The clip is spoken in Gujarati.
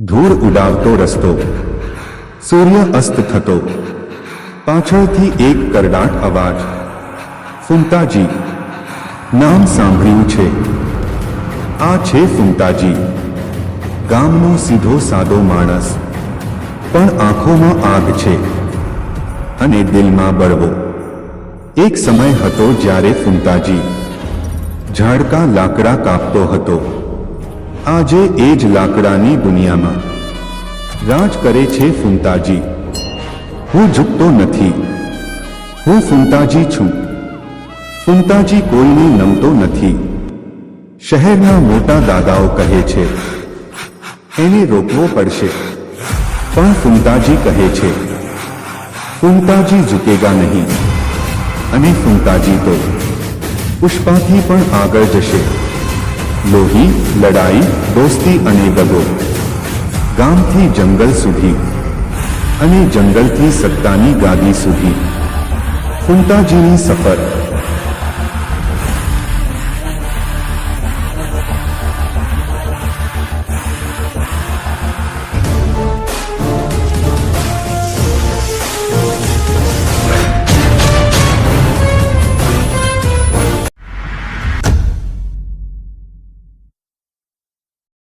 ધૂળ ઉડાવતો રસ્તો. સૂર્ય અસ્ત થતો. પાછળથી એક કરડાટ અવાજ. ફૂમતાજી નામ સાંભળ્યું છે. આ છે ફૂમતાજી ગામનો સીધો સાદો માણસ. પણ આંખોમાં આગ છે. અને દિલમાં બળવો. એક સમય હતો જ્યારે ફૂમતાજી ઝાડકા લાકડા કાપતો હતો. આજે એ જ લાકડાની દુનિયામાં. રાજ કરે છે ફૂમતાજી હું ઝૂકતો નથી. હું ફૂમતાજી છું. ફૂમતાજી કોઈને નમતો નથી. શહેરના મોટા દાદાઓ કહે છે, એને રોકવો પડશે. પણ ફૂમતાજી કહે છે ફૂમતાજી ઝૂકેગા નહીં. અને ફૂમતાજી તો પુષ્પાથી પણ આગળ જશે. લોહી, લડાઈ, દોસ્તી અને દગો ગામથી જંગલ સુધી અને જંગલથી સત્તાની ગાદી સુધી. ફૂમતાજીની સફર.